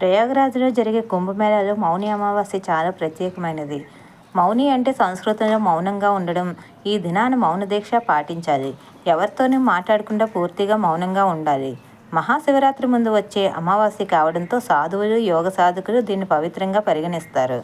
ప్రయాగరాజ్లో జరిగే కుంభమేళాలో మౌని అమావాస్య చాలా ప్రత్యేకమైనది. మౌని అంటే సంస్కృతంలో మౌనంగా ఉండడం. ఈ దినాన మౌన దీక్ష పాటించాలి. ఎవరితోనూ మాట్లాడకుండా పూర్తిగా మౌనంగా ఉండాలి. మహాశివరాత్రి ముందు వచ్చే అమావాస్య కావడంతో సాధువులు యోగ సాధకులు దీన్ని పవిత్రంగా పరిగణిస్తారు.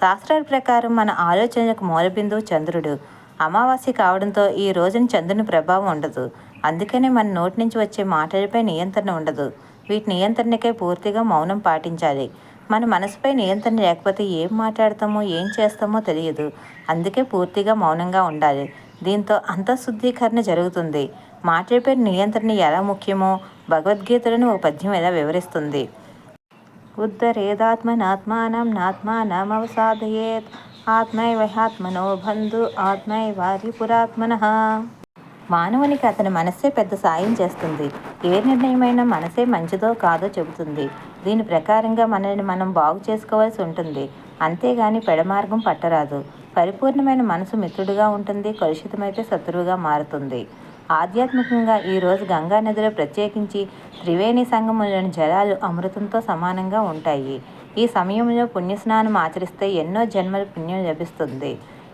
శాస్త్రాల ప్రకారం మన ఆలోచనలకు మూలబిందువు చంద్రుడు. అమావాస్య కావడంతో ఈ రోజున చంద్రుని ప్రభావం ఉండదు. అందుకనే మన నోటి నుంచి వచ్చే మాటలపై నియంత్రణ ఉండదు. వీటి నియంత్రణకై పూర్తిగా మౌనం పాటించాలి. మన మనసుపై నియంత్రణ లేకపోతే ఏం మాట్లాడతామో ఏం చేస్తామో తెలియదు. అందుకే పూర్తిగా మౌనంగా ఉండాలి. దీంతో అంతఃశుద్ధీకరణ జరుగుతుంది. మాటలపై నియంత్రణ ఎలా ముఖ్యమో భగవద్గీతలను ఒక పద్యం ఎలా వివరిస్తుంది. ఉద్ధరేదాత్మనాత్మానం నాత్మానమవసాధయేత్. ఆత్మైవహాత్మనో బంధు ఆత్మైవారి పురాత్మన. మానవునికి అతని మనస్సే పెద్ద సాయం చేస్తుంది. ఏ నిర్ణయమైనా మనసే మంచిదో కాదో చెబుతుంది. దీని ప్రకారంగా మనల్ని మనం బాగు చేసుకోవాల్సి ఉంటుంది. అంతేగాని పెడమార్గం పట్టరాదు. పరిపూర్ణమైన మనసు మిత్రుడుగా ఉంటుంది కలుషితమైతే శత్రువుగా మారుతుంది. ఆధ్యాత్మికంగా ఈరోజు గంగా నదిలో ప్రత్యేకించి త్రివేణి సంగమంలోని జలాలు అమృతంతో సమానంగా ఉంటాయి. ఈ సమయంలో పుణ్యస్నానం ఆచరిస్తే ఎన్నో జన్మల పుణ్యం లభిస్తుంది.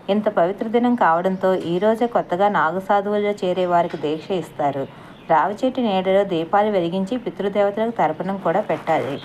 ఇంత పవిత్ర దినం కావడంతో ఈరోజే కొత్తగా నాగసాధువుల్లో చేరే వారికి దీక్ష ఇస్తారు. రావి చెట్టు నీడలో దీపాలు వెలిగించి పితృదేవతలకు తర్పణం కూడా పెట్టాలి.